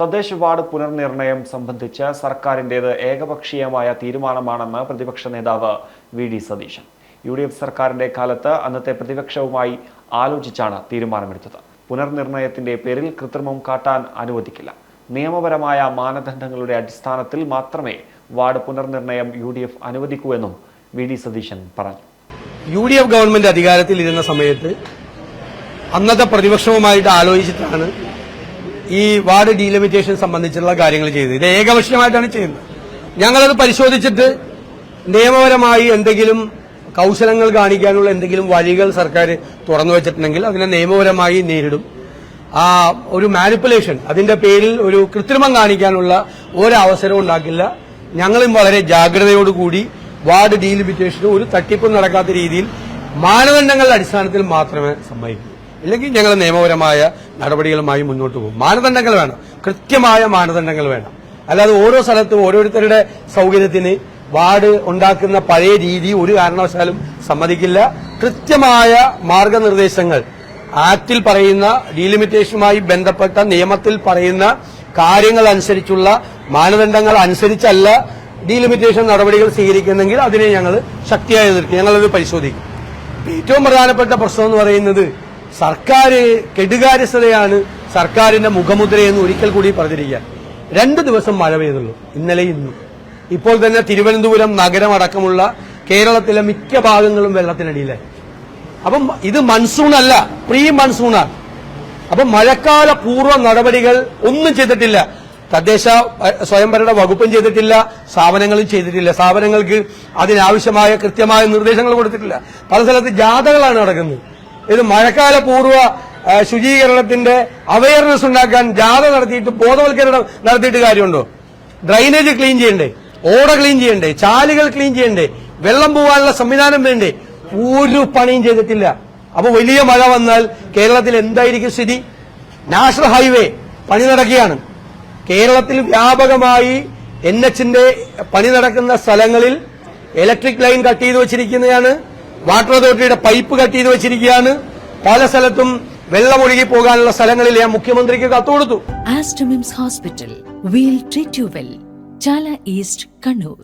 തദ്ദേശ വാർഡ് പുനർനിർണയം സംബന്ധിച്ച് സർക്കാരിന്റേത് ഏകപക്ഷീയമായ തീരുമാനമാണെന്ന് പ്രതിപക്ഷ നേതാവ് V D Satheesan. U D F സർക്കാരിന്റെ കാലത്ത് അന്നത്തെ പ്രതിപക്ഷവുമായി ആലോചിച്ചാണ് തീരുമാനമെടുത്തത്. പുനർനിർണയത്തിന്റെ പേരിൽ കൃത്രിമം കാട്ടാൻ അനുവദിക്കില്ല. നിയമപരമായ മാനദണ്ഡങ്ങളുടെ അടിസ്ഥാനത്തിൽ മാത്രമേ വാർഡ് പുനർനിർണയം യു ഡി എഫ് അനുവദിക്കൂ എന്നും വി ഡി സതീശൻ പറഞ്ഞു. യു ഡി എഫ് ഗവൺമെന്റ് അധികാരത്തിൽ ഇരുന്ന സമയത്ത് അന്നത്തെ പ്രതിപക്ഷവുമായിട്ട് ആലോചിച്ചിട്ടാണ് ഈ വാർഡ് ഡീലിമിറ്റേഷൻ സംബന്ധിച്ചുള്ള കാര്യങ്ങൾ ചെയ്തത്. ഇത് ഏകപക്ഷീയമായിട്ടാണ് ചെയ്യുന്നത്. ഞങ്ങളത് പരിശോധിച്ചിട്ട് നിയമപരമായി എന്തെങ്കിലും കൗശലങ്ങൾ കാണിക്കാനുള്ള എന്തെങ്കിലും വഴികൾ സർക്കാർ തുറന്നു വെച്ചിട്ടുണ്ടെങ്കിൽ അതിനെ നിയമപരമായി നേരിടും. ആ ഒരു മാനിപ്പുലേഷൻ അതിന്റെ പേരിൽ ഒരു കൃത്രിമം കാണിക്കാനുള്ള ഒരവസരവും ഉണ്ടാക്കില്ല. ഞങ്ങളും വളരെ ജാഗ്രതയോടുകൂടി വാർഡ് ഡീലിമിറ്റേഷന് ഒരു തട്ടിപ്പും നടക്കാത്ത രീതിയിൽ മാനദണ്ഡങ്ങളുടെ അടിസ്ഥാനത്തിൽ മാത്രമേ സമ്മതിക്കൂ. ഇല്ലെങ്കിൽ ഞങ്ങൾ നിയമപരമായ നടപടികളുമായി മുന്നോട്ട് പോകും. മാനദണ്ഡങ്ങൾ വേണം. കൃത്യമായ മാനദണ്ഡങ്ങൾ വേണം. അല്ലാതെ ഓരോ സ്ഥലത്തും ഓരോരുത്തരുടെ സൗകര്യത്തിന് വാർഡ് ഉണ്ടാക്കുന്ന പഴയ രീതി ഒരു കാരണവശാലും സമ്മതിക്കില്ല. കൃത്യമായ മാർഗനിർദ്ദേശങ്ങൾ. ആക്ടിൽ പറയുന്ന ഡീലിമിറ്റേഷനുമായി ബന്ധപ്പെട്ട നിയമത്തിൽ പറയുന്ന കാര്യങ്ങൾ അനുസരിച്ചുള്ള മാനദണ്ഡങ്ങൾ അനുസരിച്ചല്ല ഡീലിമിറ്റേഷൻ നടപടികൾ സ്വീകരിക്കുന്നെങ്കിൽ അതിനെ ഞങ്ങൾ ശക്തിയായി എതിർക്കും. ഞങ്ങളത് പരിശോധിക്കും. ഏറ്റവും പ്രധാനപ്പെട്ട പ്രശ്നം എന്ന് പറയുന്നത് സർക്കാർ കെടുകാര്യസ്ഥതയാണ് സർക്കാരിന്റെ മുഖമുദ്രയെന്ന് ഒരിക്കൽ കൂടി പറഞ്ഞിരിക്കുക. രണ്ട് ദിവസം മഴ പെയ്തുള്ളൂ. ഇന്നലെ ഇന്നും. ഇപ്പോൾ തന്നെ തിരുവനന്തപുരം നഗരമടക്കമുള്ള കേരളത്തിലെ മിക്ക ഭാഗങ്ങളും വെള്ളത്തിനടിയിലായി. അപ്പം ഇത് മൺസൂൺ അല്ല പ്രീ മൺസൂണാണ് അപ്പം മഴക്കാല പൂർവ നടപടികൾ ഒന്നും ചെയ്തിട്ടില്ല. തദ്ദേശ സ്വയംഭരണ വകുപ്പും ചെയ്തിട്ടില്ല സ്ഥാപനങ്ങളും ചെയ്തിട്ടില്ല. സ്ഥാപനങ്ങൾക്ക് അതിനാവശ്യമായ കൃത്യമായ നിർദ്ദേശങ്ങൾ കൊടുത്തിട്ടില്ല. പല സ്ഥലത്ത് ജാഥകളാണ് നടക്കുന്നത്. ഇത് മഴക്കാല പൂർവ ശുചീകരണത്തിന്റെ അവയർനെസ് ഉണ്ടാക്കാൻ ജാഥ നടത്തിയിട്ട് ബോധവൽക്കരണം നടത്തിയിട്ട് കാര്യമുണ്ടോ? ഡ്രൈനേജ് ക്ലീൻ ചെയ്യണ്ടേ? ഓട ക്ലീൻ ചെയ്യണ്ടേ? ചാലുകൾ ക്ലീൻ ചെയ്യണ്ടേ? വെള്ളം പോകാനുള്ള സംവിധാനം വേണ്ടേ? ഒരു പണിയും ചെയ്തിട്ടില്ല. അപ്പൊ വലിയ മഴ വന്നാൽ കേരളത്തിൽ എന്തായിരിക്കും സ്ഥിതി? നാഷണൽ ഹൈവേ പണി നടക്കുകയാണ്. കേരളത്തിൽ വ്യാപകമായി എൻ എച്ചിന്റെ പണി നടക്കുന്ന സ്ഥലങ്ങളിൽ ഇലക്ട്രിക് ലൈൻ കട്ട് ചെയ്ത് വെച്ചിരിക്കുന്നതാണ്. വാട്ടർ അതോറിറ്റിയുടെ പൈപ്പ് കട്ട് ചെയ്ത് വെച്ചിരിക്കുകയാണ്. പല സ്ഥലത്തും വെള്ളമൊഴുകി പോകാനുള്ള സ്ഥലങ്ങളിൽ ഞാൻ മുഖ്യമന്ത്രിക്ക് കത്ത് കൊടുത്തു. Aster MIMS hospital We'll treat you well Chala East Kannur.